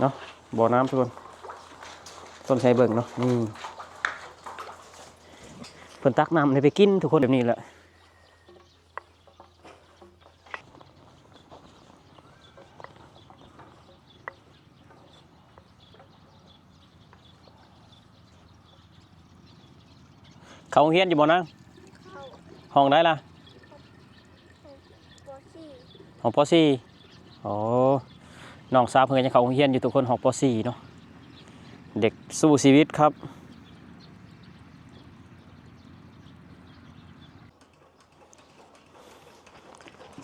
เนาะบ่อน้ำทุกคนต้นไทรเบิ่งเนาะนี่เพิ่นตักน้ำให้ไปกินทุกคนแบบนี้แหละเขาโรงเฮียนอยู่บ่นางเข้าห้องได้ล่ะปอซี่ห้องป .4 อ๋อ น้องสาวเพิ่อนยังเขาเรียนอยู่ทุกคนห้องป .4 เนาะเด็กสู้ชีวิตครับ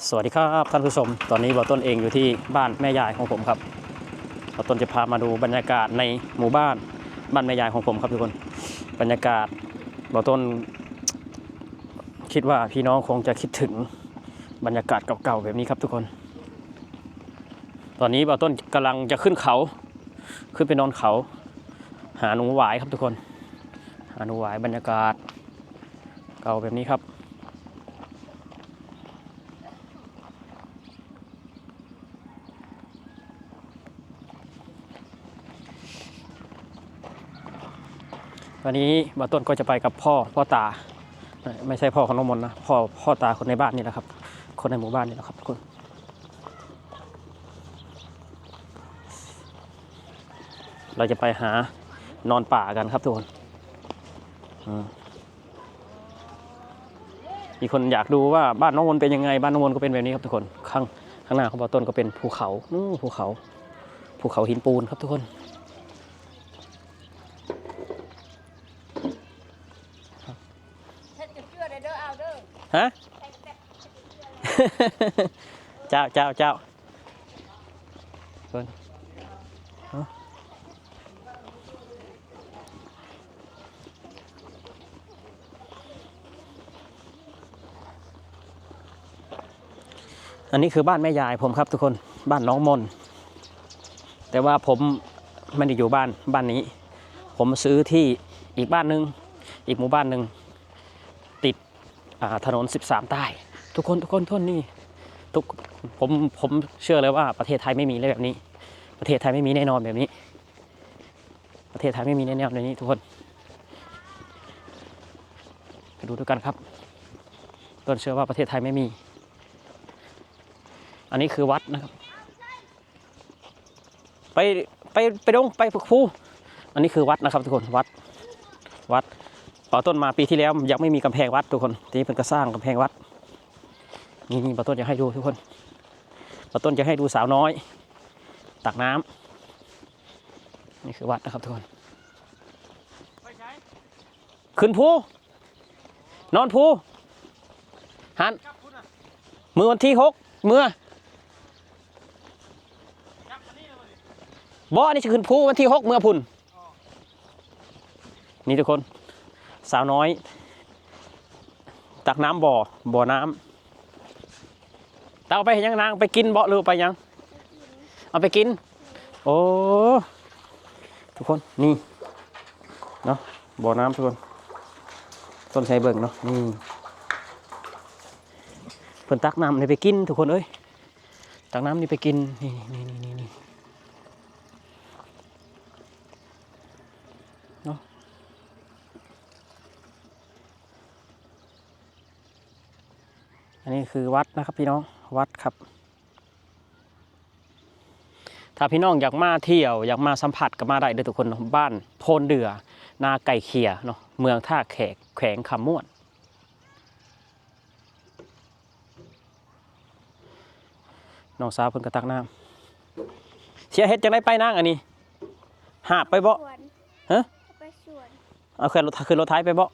สวัสดีครับท่านผู้ชม ตอนนี้บอต้นเองอยู่ที่บ้านแม่ยายของผมครับบอต้นจะพามาดูบรรยากาศในหมู่บ้านบ้านแม่ยายของผมครับทุกคนบรรยากาศบอต้น คิดว่าพี่น้องคงจะคิดถึงบรรยากาศเก่าๆแบบนี้ครับทุกคน ตอนนี้บอต้นกำลังจะขึ้นเขา ขึ้นไปนอนเขา หาหนูหวายครับทุกคน หาหนูหวายบรรยากาศ เก่าแบบนี้ครับ วันนี้บาต้นก็จะไปกับพ่อพ่อตา ไม่ใช่พ่อของน้องมนนะพ่อพ่อตาคนในบ้านนี่แหละครับ คนในหมู่บ้านนี่แหละครับทุกคน เราจะไปหานอนป่ากันครับทุกคนอืมมีคนอยากดูว่าบ้านน้องมนต์เป็นยังไง บ้านน้องมนต์ก็เป็นแบบนี้ครับทุกคน ข้างข้างหน้าของบาต้นก็เป็นภูเขานู่นภูเขา ภูเขาหินปูนครับทุกคนเฮ็ดจะเชื่อได้เด้อเอาเด้อฮะแท็กแท็กเจ้าเจ้าเจ้าเพิ่น อันนี้คือบ้านแม่ยายผมครับทุกคนบ้านน้องมน แต่ว่าผมไม่ได้อยู่บ้านบ้านนี้ ผมซื้อที่อีกบ้านหนึ่งอีกหมู่บ้านหนึ่งติดถนน 13 ใต้ ทุกคนทุกคนทุกคนนี่ทุกผมผมเชื่อเลยว่าประเทศไทยไม่มีอะไรแบบนี้ ประเทศไทยไม่มีแน่นอนแบบนี้ ประเทศไทยไม่มีแน่นอนแบบนี้ทุกคนไปดูด้วยกันครับต้นเชื่อว่าประเทศไทยไม่มี อันนี้คือวัดนะครับ ไปไปไปดงไปฝึกฟูอันนี้คือวัดนะครับ ทุกคนวัดวัดป่าต้นมาปีที่แล้วยังไม่มีกำแพงวัดทุกคนทีนี้เพิ่นก็สร้างกำแพงวัด นี่นี่ปาต้นจะให้ดูทุกคนปาต้นจะให้ดูสาวน้อย ตักน้ำนี่คือวัดนะครับทุกคนขึ้นภูนอนภูหันมือวันที่หกเมื่อ บ่อันนี้จะขึ้นภูวันที่หกเมื่อพุ่น นี่ทุกคน สาวน้อย ตักน้ำบ่อ บ่อน้ำตาเอาไปเห็นยังนางไปกินบาะหรือไปยัง เอาไปกิน โอ้ ทุกคน นี่ เนาะบ่อน้ำทุกคน ต้นไทรเบิ่งเนาะ นี่เพิ่นตักน้ำนี่ไปกินทุกคนเอ้ย ตักน้ำนี่ไปกิน นี่นี่นี่นี่นี่เนาะ อันนี้คือวัดนะครับพี่น้องวัดครับ ถ้าพี่น้องอยากมาเที่ยวอยากมาสัมผัสก็มาได้เด้อทุกคนเนาะบ้านโพนเดือ นาไก่เขียเนาะเมืองท่าแขกแขวงคำม่วนน้องสาวเพิ่นกระตักน้ำเสียเฮ็ดจังได้ไปนางอันนี้หาบไปบ่สวนฮะไปสวนเอาขึ้นรถขึ้นรถไถไปบ่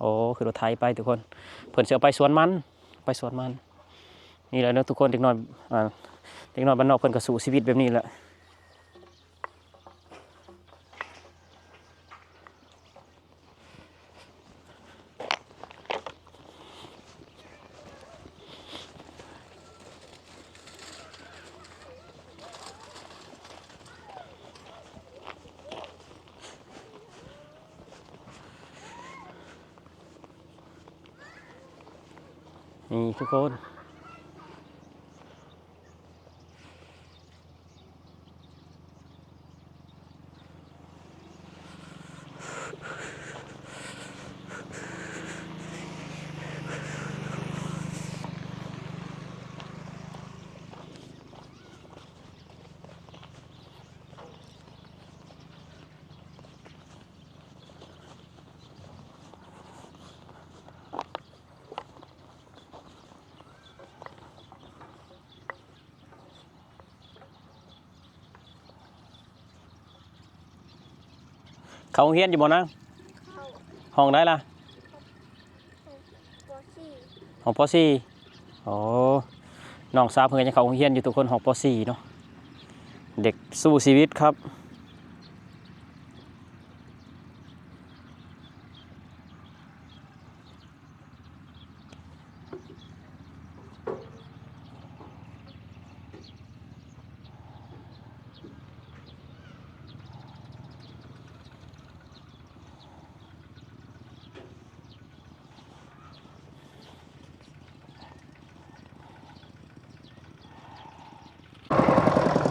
โอ้ขึ้นรถไถไปทุกคนเพิ่นสิเอาไปสวนมัน ไปสวนมัน นี่แหละเนาะทุกคนเด็กน้อยเด็กน้อยบ้านนอกเพิ่นก็สู่ชีวิตแบบนี้แหละ นี่ทุกคน you เขาโรงเฮียนอยู่บ่นางเข้าห้องได้ล่ะปอซี่ห้องป .4 โอ้น้องสาวเพิ่นก็ยังเข้าโรงเรียนอยู่ทุกคนห้องป .4 เนาะเด็กสู้ชีวิตครับ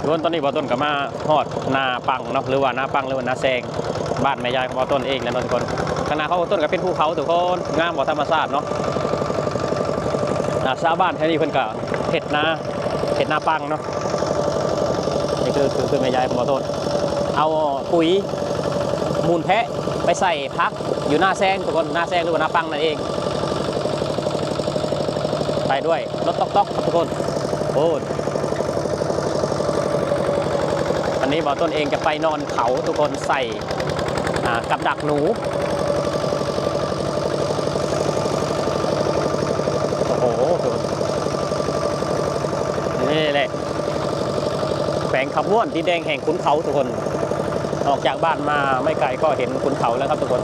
ทุกคนตอนนี้บอต้นก็มาฮอดนาปังเนาะหรือว่านาปังหรือว่านาแซงบ้านแม่ยายของบอต้นเองนะทุกคนขณะเขาบอต้นก็เป็นภูเขาทุกคนงามบ่ธรรมชาติเนาะอ่าชาวบ้านแถวนี้เพิ่นก็เฮ็ดนาเฮ็ดนาปังเนาะนี่คือคือคือแม่ยายของบอต้นเอาปุ๋ยมูลแพะไปใส่พักอยู่หน้าแซงทุกคนหน้าแซงหรือว่านาปังนั่นเองไปด้วยรถต๊อกๆทุกคนโอ้วั นี้บอต้นเองจะไปนอนเขาทุกคนใส่กับดักหนูโอ้โหนี่แหละแขวงขับว่นดินแดงแห่งขุนเขาทุกคน ออกจากบ้านมาไม่ไกลก็เห็นขุนเขาแล้วครับทุกคน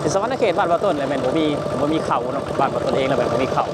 ที่สวรรค์เขตบ้านบอต้นเลยแม่นบ่มีบ่มีเขาเนาะบ้านบอต้นเองแล้วแม่นบ่มีเขา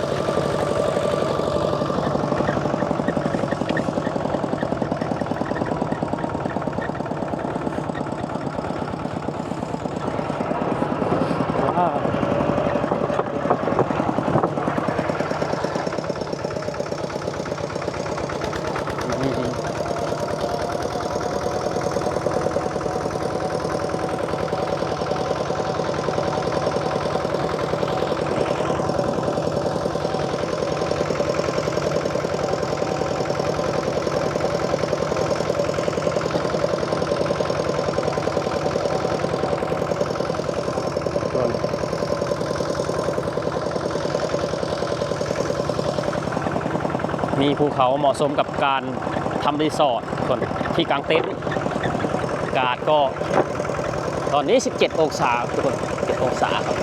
มีภูเขาเหมาะสมกับการทำรีสอร์ทคนที่กลางเต็นท์อากาศก็ ตอนนี้ 17 องศาทุกคน17องศาครับ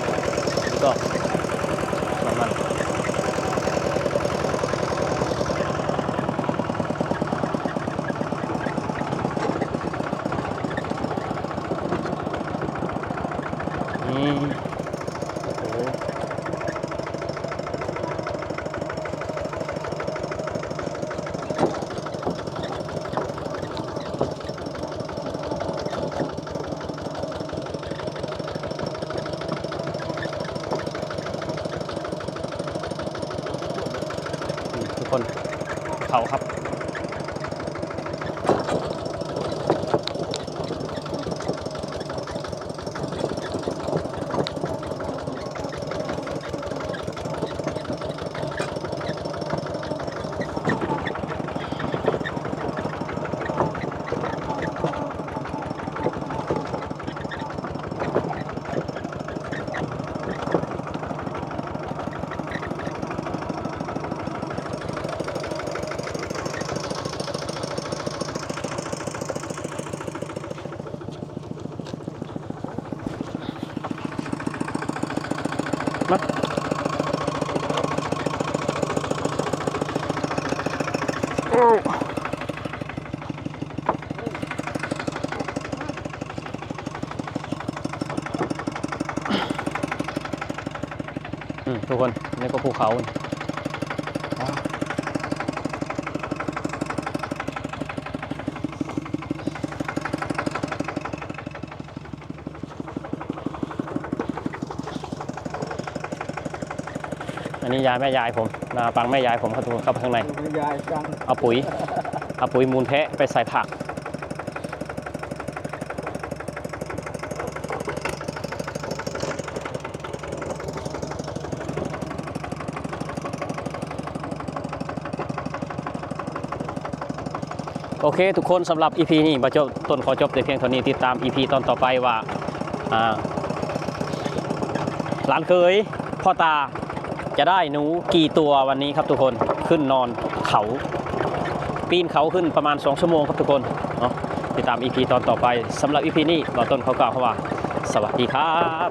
ก็ประมาณอืมโอ้โห นี่ทุก คนเขาครับ มาโอ้ทุกคนนี่ก็ภูเขาันนี้ยายแม่ยายผมนาปังแม่ยายผมเข้าไปเข้าไปข้างใน ยายจังเอาปุ๋ย เอาปุ๋ยมูลแทะไปใส่ผัก โอเค ทุกคนสำหรับ EP นี้ประจบต้นขอจบในเพียงเท่านี้ติดตาม EP ตอนต่อไปว่าหลานเคยพ่อตา จะได้หนูกี่ตัววันนี้ครับทุกคนขึ้นนอนเขา ปีนเขาขึ้นประมาณ 2 ชั่วโมงครับทุกคนเนาะติดตาม EP ตอนต่อไปสำหรับ EP นี้บาต้นเขากล่าวเขาว่า สวัสดีครับ